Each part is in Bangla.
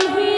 happy here.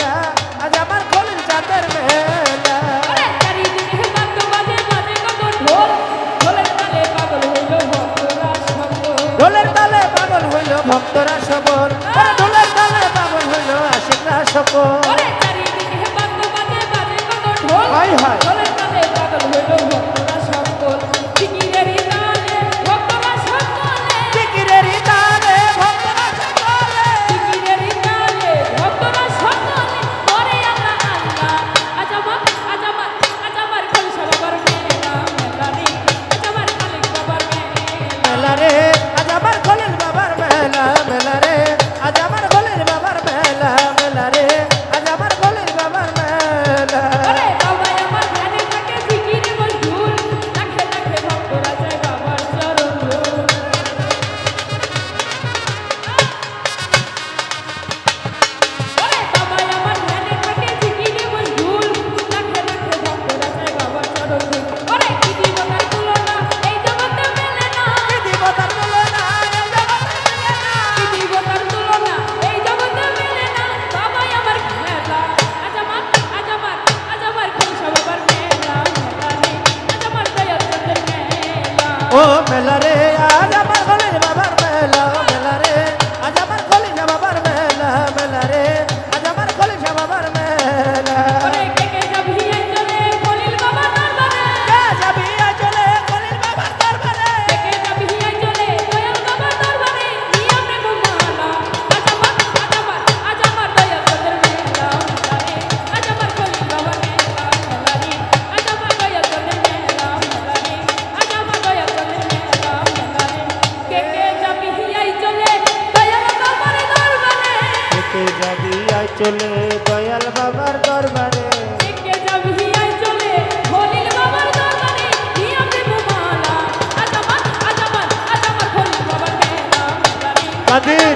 ভক্তরা ফেলারে চলে দয়াল বাবার দরবারে। কাদের?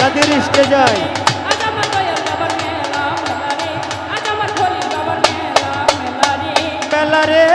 কাদের ইস্টে যায়? মেলা রে